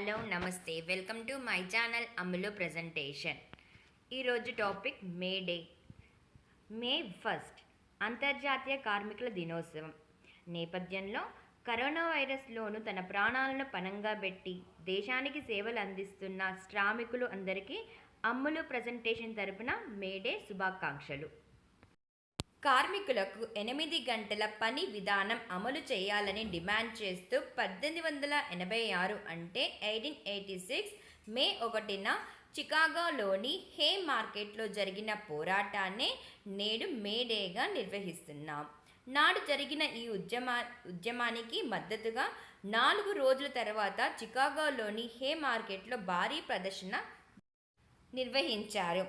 Hello నమస్తే. Welcome to my channel Ammulu presentation ఈరోజు topic May day May first అంతర్జాతీయ కార్మికుల దినోత్సవం. నేపథ్యంలో కరోనా వైరస్లోను తన ప్రాణాలను పణంగా పెట్టి దేశానికి సేవలు అందిస్తున్న శ్రామికులు అందరికీ అమ్ములు ప్రజెంటేషన్ తరపున మే డే శుభాకాంక్షలు. కార్మికులకు ఎనిమిది గంటల పని విధానం అమలు చేయాలని డిమాండ్ చేస్తూ పద్దెనిమిది వందల ఎనభై ఆరు అంటే ఎయిటీన్ ఎయిటీ సిక్స్ మే ఒకటిన చికాగోలోని హే మార్కెట్లో జరిగిన పోరాటాన్ని నేడు మేడేగా నిర్వహిస్తున్నాం. నాడు జరిగిన ఈ ఉద్యమా ఉద్యమానికి మద్దతుగా నాలుగు రోజుల తర్వాత చికాగోలోని హే మార్కెట్లో భారీ ప్రదర్శన నిర్వహించారు.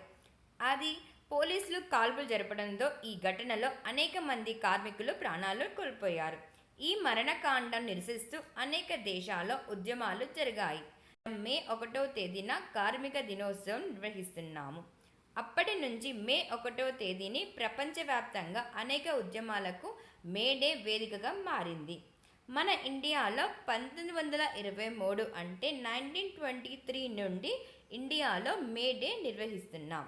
అది పోలీసులు కాల్పులు జరపడంతో ఈ ఘటనలో అనేక మంది కార్మికులు ప్రాణాలు కోల్పోయారు. ఈ మరణకాండం నిరసిస్తూ అనేక దేశాల్లో ఉద్యమాలు జరిగాయి. మే ఒకటో తేదీన కార్మిక దినోత్సవం నిర్వహిస్తున్నాము. అప్పటి నుంచి మే ఒకటో తేదీని ప్రపంచవ్యాప్తంగా అనేక ఉద్యమాలకు మే డే వేదికగా మారింది. మన ఇండియాలో పంతొమ్మిది వందల ఇరవై మూడు అంటే నైన్టీన్ ట్వంటీ త్రీ నుండి ఇండియాలో మే డే నిర్వహిస్తున్నాం.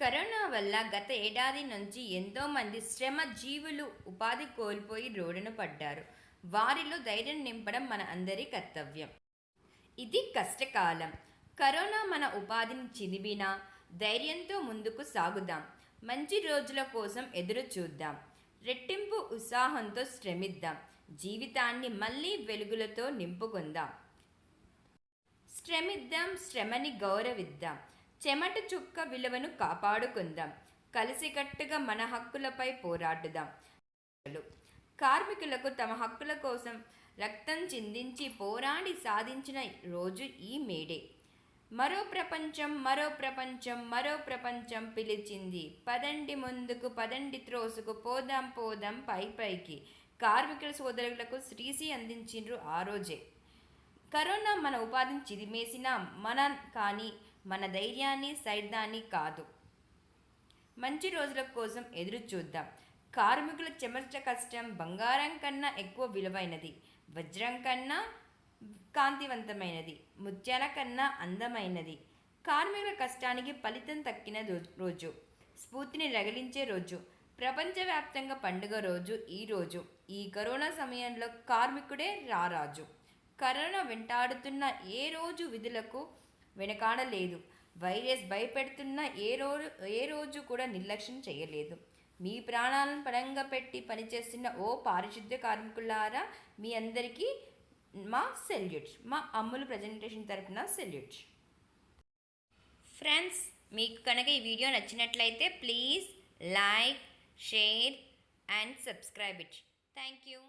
కరోనా వల్ల గత ఏడాది నుంచి ఎంతోమంది శ్రమ జీవులు ఉపాధి కోల్పోయి రోడ్డున పడ్డారు. వారిలో ధైర్యం నింపడం మన అందరి కర్తవ్యం. ఇది కష్టకాలం. కరోనా మన ఉపాధిని చిదివినా ధైర్యంతో ముందుకు సాగుదాం. మంచి రోజుల కోసం ఎదురు చూద్దాం. రెట్టింపు ఉత్సాహంతో శ్రమిద్దాం. జీవితాన్ని మళ్ళీ వెలుగులతో నింపుకుందాం. శ్రమిద్దాం శ్రమని గౌరవిద్దాం. చెమట చుక్క విలువను కాపాడుకుందాం. కలిసికట్టుగా మన హక్కులపై పోరాడుదాం. కార్మికులకు తమ హక్కుల కోసం రక్తం చిందించి పోరాడి సాధించిన రోజు ఈ మేడే. మరో ప్రపంచం మరో ప్రపంచం మరో ప్రపంచం పిలిచింది. పదండి ముందుకు పదండి త్రోసుకు పోదాం పోదాం పై పైకి. కార్మికుల సోదరులకు శ్రీసి అందించిండ్రు ఆ రోజే. కరోనా మన ఉపాధిని చిదిమేసినా. మన కానీ మన ధైర్యాన్ని సైద్ధాన్ని కాదు. మంచి రోజుల కోసం ఎదురు చూద్దాం కార్మికుల చెమర్చ కష్టం బంగారం కన్నా ఎక్కువ విలువైనది వజ్రం కన్నా కాంతివంతమైనది ముత్యాల కన్నా అందమైనది. కార్మికుల కష్టానికి ఫలితం తక్కిన రోజు స్ఫూర్తిని రగిలించే రోజు ప్రపంచవ్యాప్తంగా పండుగ రోజు ఈ రోజు ఈ కరోనా సమయంలో కార్మికుడే రారాజు. కరోనా వెంటాడుతున్న ఏ రోజు విధులకు వెనకాడలేదు. వైరస్ భయపెడుతున్న ఏ రోజు ఏ రోజు కూడా నిర్లక్ష్యం చేయలేదు. మీ ప్రాణాలను పరంగా పెట్టి పనిచేస్తున్న ఓ పారిశుద్ధ్య కార్మికులారా మీ అందరికీ మా సెల్యూట్ మా అమ్ములు ప్రజెంటేషన్ తరపున సెల్యూట్. ఫ్రెండ్స్ మీకు కనుక ఈ వీడియో నచ్చినట్లయితే please like share and subscribe it. Thank you.